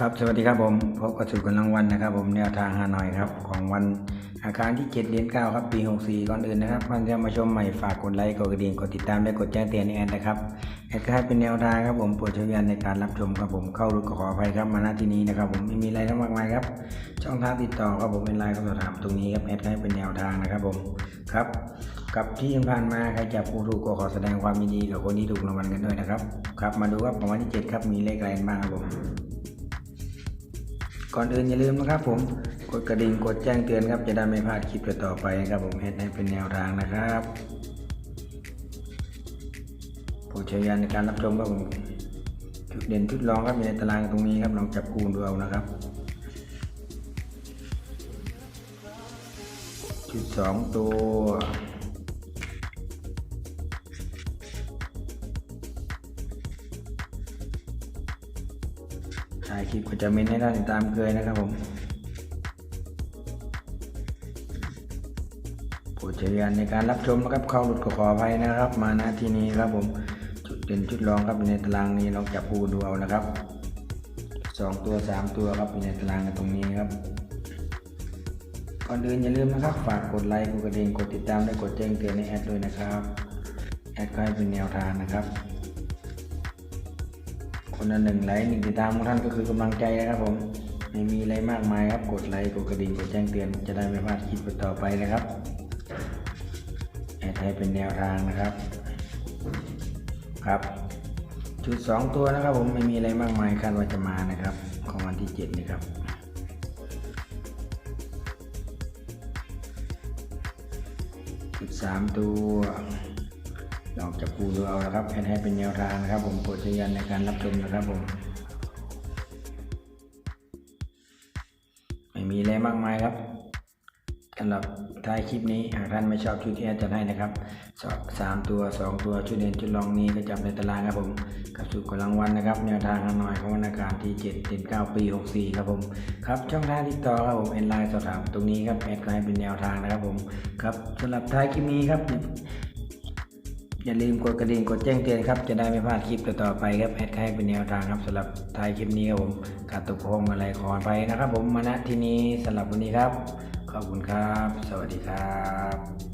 ครับสวัสดีครับผมพบกับสุดกำลังวันนะครับ ผมแนวทางฮานอยครับของวันอาคารที่7เดือน9ครับปี 64 ก่อนอื่นนะครับก่อนจะมาชมใหม่ฝากกดไลค์กดกระดิ่งกดติดตามและกดแจ้งเตือนในแอนนะครับแอดก็ให้เป็นแนวทางครับผมโปรดใช้วิญาณในการรับชมครับผมเข้ารู้ก็ขออภัยครับมาณที่นี้นะครับ ผมไม่มีอะไรทั้งมากมายครับช่องทางติดต่อครับผมเป็นไลน์ก็สอบถามตรงนี้ครับแอดก็ให้เป็นแนวทางนะครับผมครับกับที่ผ่านมาใครจับผู้ถูกก็ขอแสดงความยินดีกับคนที่ถูกรางวัลกันด้วยนะครับครับมาดูครับของวันที่ 7 ครับมีเลขอะไรบ้างครับผม ก่อนอื่นอย่าลืมนะครับผมกดกระดิ่งกดแจ้งเตือนครับจะได้ไม่พลาดคลิปต่อไปนะครับผมเฮ็ดให้เป็นแนวทางนะครับโปรดใช้ยานในการรับชมครับผมจุดเด่นจุดรองครับอยู่ในตารางตรงนี้ครับลองจับคูณดูเอานะครับจุดสองตัว ถ่ายคลิปก็จะเมนให้ได้ตามเคยนะครับผมโปรดใช้ยานในการรับชมนะครับเข้าหลุดก็ขออภัยนะครับ มาณที่นี้ครับผมจุดเด่นจุดรองครับอยู่ในตารางนี้ลองจับปูดูเอานะครับสองตัวสามตัวครับอยู่ในตารางตรงนี้ครับก่อนอื่นอย่าลืมนะครับฝากกดไลค์กดกระดิ่งกดติดตามและกดแจ้งเตือนในแอดด้วยนะครับแอดก็ให้เป็นแนวทางนะครับ คนละหนึ่งไลค์หนึ่งติดตามของท่านก็คือกำลังใจนะครับผมไม่มีอะไรมากมายครับกดไลค์กดกระดิ่งกดแจ้งเตือนจะได้ไม่พลาดคลิปต่อไปนะครับแอดให้เป็นแนวทางนะครับครับจุดสองตัวนะครับ ผมไม่มีอะไรมากมายคาดว่าจะมานะครับ ของวันที่เจ็ดนี่ครับจุดสามตัว ลองจับปูดูเอานะครับแอนให้เป็นแนวทางนะครับ ผมโปรดใช้ยันในการรับชมนะครับผมไม่มีอะไรมากมายครับสำหรับท้ายคลิปนี้หากท่านไม่ชอบชุดที่แอดจะให้นะครับสอบสามตัวสองตัวชุดเด่นชุดรองนี้ก็จับในตารางครับผมกับสูตรกำลังวันนะครับ แนวทางฮานอยของวันอาการที่7เดือน9ปี64ครับผมครับช่องทางติดต่อครับผมเอนไลน์สอบถามตรงนี้ครับแอดก็ให้เป็นแนวทางนะครับผมครับสำหรับท้ายคลิปนี้ครับ อย่าลืมกดกระดิ่งกดแจ้งเตือนครับ จะได้ไม่พลาดคลิปต่อๆไปครับแอดให้เป็นแนวทางครับสำหรับท้ายคลิปนี้ครับผมการตกลงอะไรขอไปนะครับ ผมมาณที่นี้สำหรับวันนี้ครับ ขอบคุณครับ สวัสดีครับ